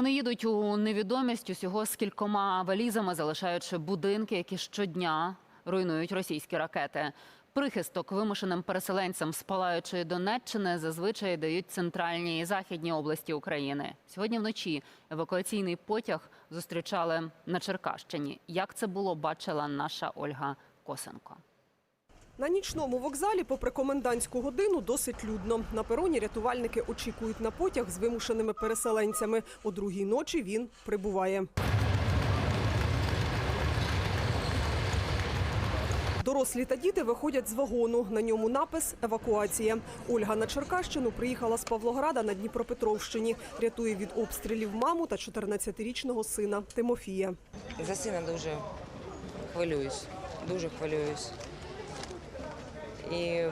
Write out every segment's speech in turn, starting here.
Вони їдуть у невідомість усього з кількома валізами, залишаючи будинки, які щодня руйнують російські ракети. Прихисток вимушеним переселенцям з палаючої Донеччини зазвичай дають центральні і західні області України. Сьогодні вночі евакуаційний потяг зустрічали на Черкащині. Як це було, бачила наша Ольга Косенко. На нічному вокзалі, попри комендантську годину, досить людно. На пероні рятувальники очікують на потяг з вимушеними переселенцями. О другій ночі він прибуває. Дорослі та діти виходять з вагону. На ньому напис Евакуація. Ольга на Черкащину приїхала з Павлограда на Дніпропетровщині. Рятує від обстрілів маму та 14-річного сина Тимофія. За сина дуже хвилююсь, дуже хвилююсь. І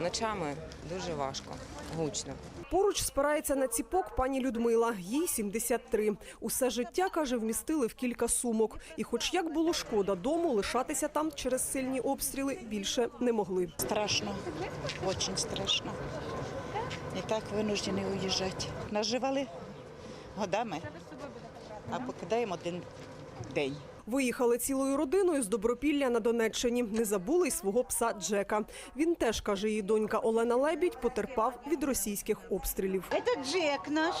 ночами дуже важко, гучно. Поруч спирається на ціпок пані Людмила. Їй 73. Усе життя, каже, вмістили в кілька сумок. І хоч як було шкода дому, лишатися там через сильні обстріли більше не могли. Страшно, очень страшно. І так вынуждены уїжджати. Наживали годами, а покидаємо один день. Виїхали цілою родиною з Добропілля на Донеччині. Не забули й свого пса Джека. Він теж, каже її донька Олена Лебідь, потерпав від російських обстрілів. Це Джек наш.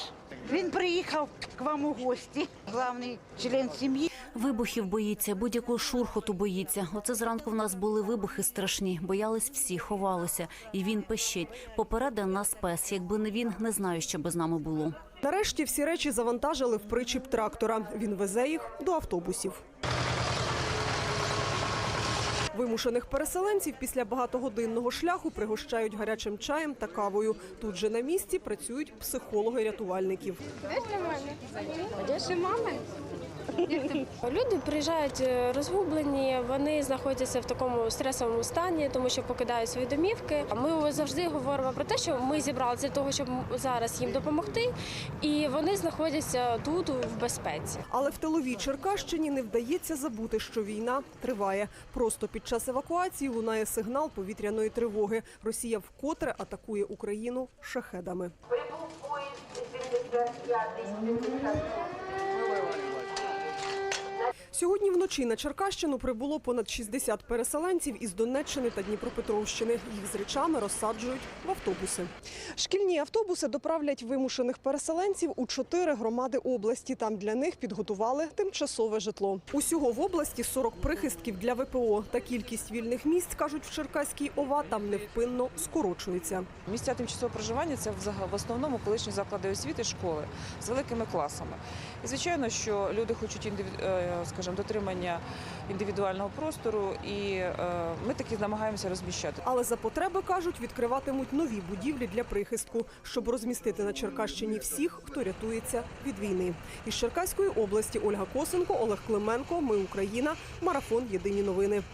Він приїхав к вам у гості. Главний член сім'ї. Вибухів боїться, будь-якого шурхоту боїться. Оце зранку в нас були вибухи страшні. Боялись всі, ховалися. І він пищить. Попередив нас пес. Якби не він, не знаю, що би з нами було. Нарешті всі речі завантажили в причіп трактора. Він везе їх до автобусів. Вимушених переселенців після багатогодинного шляху пригощають гарячим чаєм та кавою. Тут же на місці працюють психологи рятувальників. Ще мами. Люди приїжджають е, розгублені, вони знаходяться в такому стресовому стані, тому що покидають свої домівки. Ми завжди говоримо про те, що ми зібралися для того, щоб зараз їм допомогти, і вони знаходяться тут в безпеці. Але в тиловій Черкащині не вдається забути, що війна триває. Просто під час евакуації лунає сигнал повітряної тривоги. Росія вкотре атакує Україну шахедами. Сьогодні вночі на Черкащину прибуло понад 60 переселенців із Донеччини та Дніпропетровщини. Їх з речами розсаджують в автобуси. Шкільні автобуси доправлять вимушених переселенців у чотири громади області. Там для них підготували тимчасове житло. Усього в області 40 прихистків для ВПО. Та кількість вільних місць, кажуть в Черкаській ОВА, там невпинно скорочується. Місця тимчасового проживання це в основному колишні заклади освіти, школи з великими класами. І звичайно, що люди хочуть індиві- е, скажімо, дотримання індивідуального простору, і е, ми таки намагаємося розміщати. Але за потреби кажуть, відкриватимуть нові будівлі для прихистку, щоб розмістити на Черкащині всіх, хто рятується від війни. Із Черкаської області Ольга Косенко, Олег Клименко. Ми Україна. Марафон. Єдині новини.